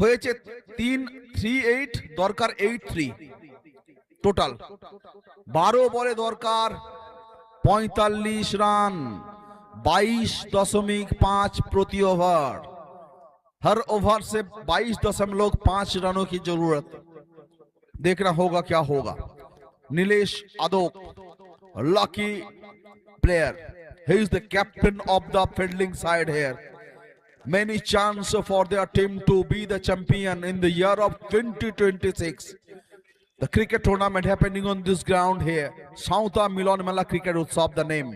হয়েছে তিন three eight দরকার এইট থ্রি টোটাল বারো বলে দরকার পঁয়তাল্লিশ রান বাইশ দশমিক पाँच प्रति ओवर हर ओवर से बाईस दशमलव पांच रनों की जरूरत देखना होगा क्या होगा Nilesh आदोक lucky player he is the captain of the fielding side here many chance for their team to be the champion in the year of 2026 the cricket tournament happening on this ground here Sauta Milan Mela Cricket Utsav the name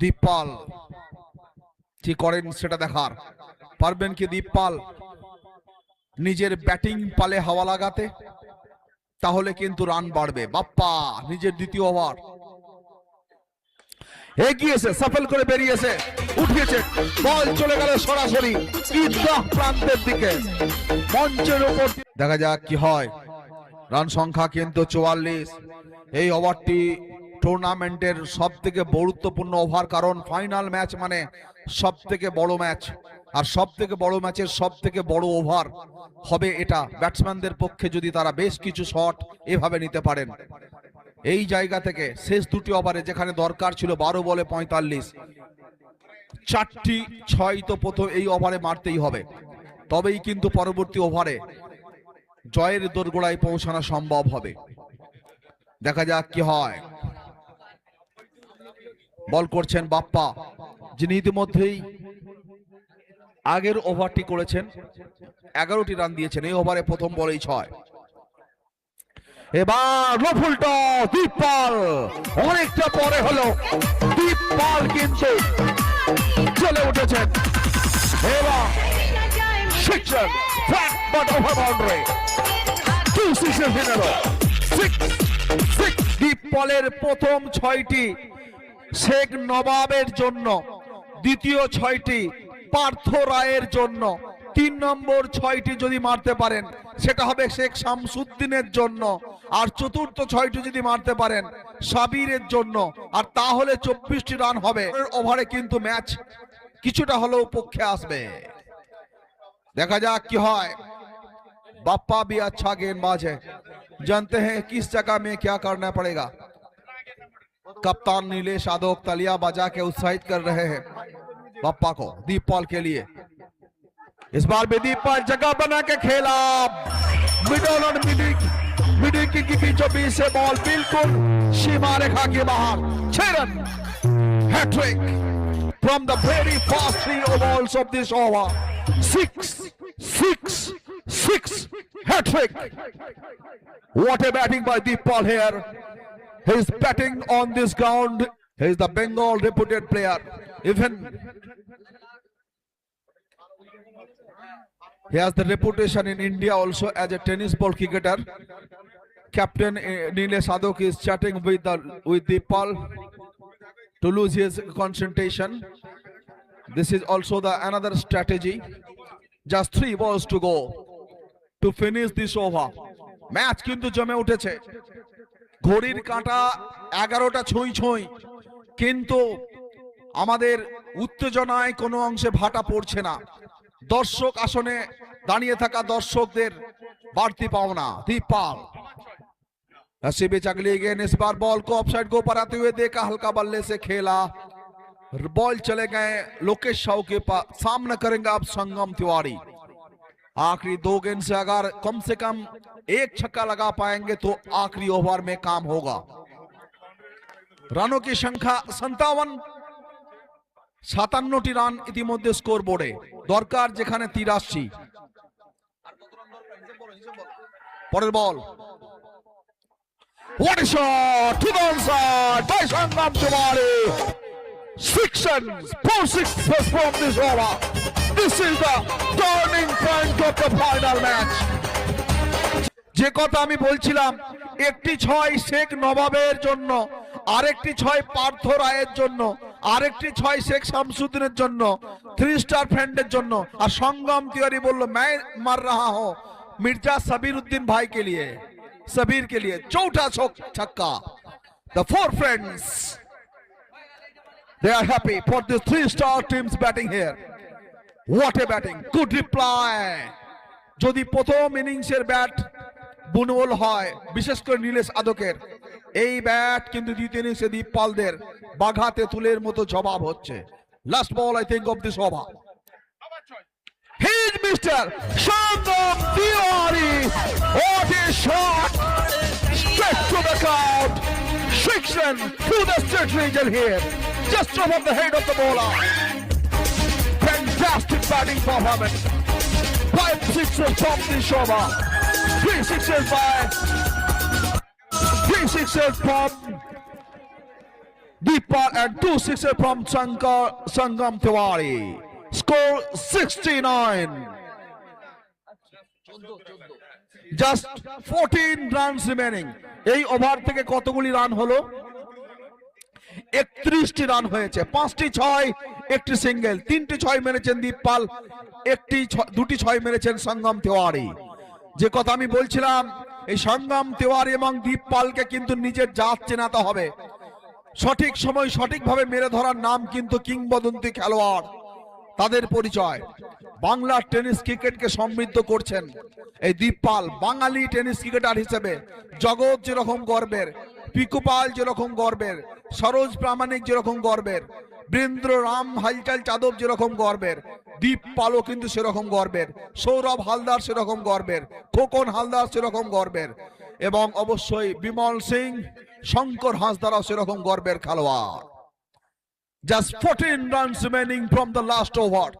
Deeppal কি করেন সেটা দেখার পারবেন কি দীপপাল নিজের batting পালে হাওয়া লাগাতে তাহলে কিন্তু রান বাড়বে বাপ্পা নিজের দ্বিতীয় ওভার এগিয়েছে, সফল করে বেরিয়েছে, উঠিয়েছে, বল চলে গেল সরাসরি ঈদগাহ প্রান্তের দিকে। মঞ্চের উপর দেখা যাক কি হয়। রান সংখ্যা কিন্তু চুয়াল্লিশ। এই ওভারটি টুর্নামেন্টের সব থেকে গুরুত্বপূর্ণ ওভার, কারণ ফাইনাল ম্যাচ মানে সব থেকে বড় ম্যাচ আর সব থেকে বড় ম্যাচের সব থেকে বড় ওভার হবে এটা। ব্যাটসম্যানদের পক্ষে যদি তারা বেশ কিছু শট এভাবে নিতে পারেন। এই জায়গা থেকে শেষ দুটি ওভারে যেখানে দরকার ছিল বারো বলে পঁয়তাল্লিশ। চারটি ছয় তো প্রথম এই ওভারে মারতেই হবে। তবেই কিন্তু পরবর্তী ওভারে জয়ের দোরগোড়ায় পৌঁছানো সম্ভব হবে। দেখা যাক কি হয়। বল করছেন বাপ্পা, যিনি ইতিমধ্যেই আগের ওভারটি করেছেন, এগারোটি রান দিয়েছেন। এই ওভারে প্রথম বলেই ছয়। এবার রফুলটা দীপপাল। অনেকটা পরে হলো দীপপাল কিন্তু চলে উঠেছেন। এবার শিক্ষক ফ্ল্যাট। দীপপালের প্রথম ছয়টি। শেখ নবাবের জন্য দ্বিতীয় ছয়টি। পার্থ রায়ের জন্য তিন নম্বর ছয়টি যদি মারতে পারেন সেটা হবে শেখ শামসুদ্দিনের জন্য আর চতুর্থ ছয়টি যদি মারতে পারেন সাবিরের জন্য আর তাহলে চব্বিশটি রান হবে ওভারে কিন্তু ম্যাচ কিছুটা হলেও পক্ষে আসবে দেখা যাক কি হয় बापा भी अच्छा गेंदबाज है जानते हैं किस जगह में क्या करना पड़ेगा कप्तान नीलेश यादव तलिया बजा के उत्साहित कर रहे हैं पप्पा को दीपपाल के लिए इस बार भी दीपपाल जगह बना के खेला मिडल और मिडिक मिडिक की बीचों बीच से बॉल बिल्कुल सीमा रेखा के बाहर छह run hat trick from the very first three overs of this over. Six, six, six, hat-trick. What a batting by Deepal here. He's batting on this ground. He's the Bengal reputed player. Even he has the reputation in India also as a tennis ball cricketer. Captain eh, Nilesh Adok is chatting with the with Deepal to lose his concentration. This is also the another strategy. Just three balls to go to finish this over. Match কিন্তু জমে উঠেছে ঘড়ির কাঁটা এগারোটা ছুঁই ছুঁই কিন্তু আমাদের উত্তেজনায় কোনো অংশে ভাটা পড়ছে না দর্শক আসনে দাঁড়িয়ে থাকা দর্শকদের বাড়তি পাওনা দীপাল ऐसे भी अगली गेंद इस बार बॉल को ऑफसाइड को ऊपर आते हुए देखा हल्का बल्ले से खेला बॉल चले गए लोकेश शाह के पास सामना करेंगे आप संगम तिवारी आखिरी दो गेंद से अगर कम से कम एक छक्का लगा पाएंगे तो आखिरी ओवर में काम होगा রানও কি সংখ্যা সন্তাবন সাতান্নটি রান ইতিমধ্যে স্কোর বোর্ডে দরকার যেখানে তিরাশি। পরের বল। যে কথা আমি বলছিলাম, একটি ছয় শেখ নবাবের জন্য, আরেকটি ছয় পার্থ রায়ের জন্য। আরেকটি ছয় শেখ শামসুদ্দিনের জন্য থ্রি স্টার ফ্রেন্ডের জন্য। আর সঙ্গম তিওয়ারি বলল ম্যায় মার রাহা হো, মির্জা সাবির উদ্দিন ভাই কে লিয়ে সাবির কে লিয়ে, চৌঠা ছক্কা। The four friends they are happy for this three star teams batting here what a batting good reply যদি প্রথম ইনিংসের ব্যাট বুনুল হয়, বিশেষ করে নীলেশ আদকের, এই ব্যাট কিন্তু দ্বিতীয় ইনিংসে দীপ পালদের বাঘা তেঁতুলের মতো জবাব হচ্ছে last ball I think of this over He's Mr. Shandam Tiwari. What a shot! Straight to the crowd. Friction through the straight region here. Just above the head of the bowler. Fantastic batting performance. Five sixes from the Shova. Three sixes by. Three sixes from Deepal and two sixes from Sankar Sangam Tiwari. Score 69. Just fourteen runs remaining এই over থেকে কতগুলি run হলো? একত্রিশটি run হয়েছে। পাঁচটি ছয়, একটি single তিনটি ছয় মেরেছেন দীপপাল, একটি দুটি ছয় মেরেছেন সঙ্গম তেওয়ারি। যে কথা আমি বলছিলাম, এই সঙ্গম তেওয়ারি এবং দীপপালকে কিন্তু নিজের জাত চেনাতে হবে। সঠিক সময় সঠিকভাবে মেরে ধরার নাম কিন্তু কিংবদন্তি খেলোয়াড়। তাদের পরিচয়। বাংলার টেনিস ক্রিকেটকে সমৃদ্ধ করছেন এই দীপপাল, বাঙালি টেনিস ক্রিকেটার হিসেবে। জগৎ যেরকম গর্বের পিকুপাল যেরকম গর্বের, সরোজ প্রামাণিক যেরকম গর্বের বীরেন্দ্র রাম হালচাল যাদব যেরকম গর্বের, দীপ পালো কিন্তু সেরকম গর্বের, সৌরভ হালদার সেরকম গর্বের, খোকন হালদার সেরকম গর্বের এবং অবশ্যই বিমল সিং, শঙ্কর হাঁসদারাও সেরকম গর্বের খেলোয়াড় Just 14 runs remaining from the last over.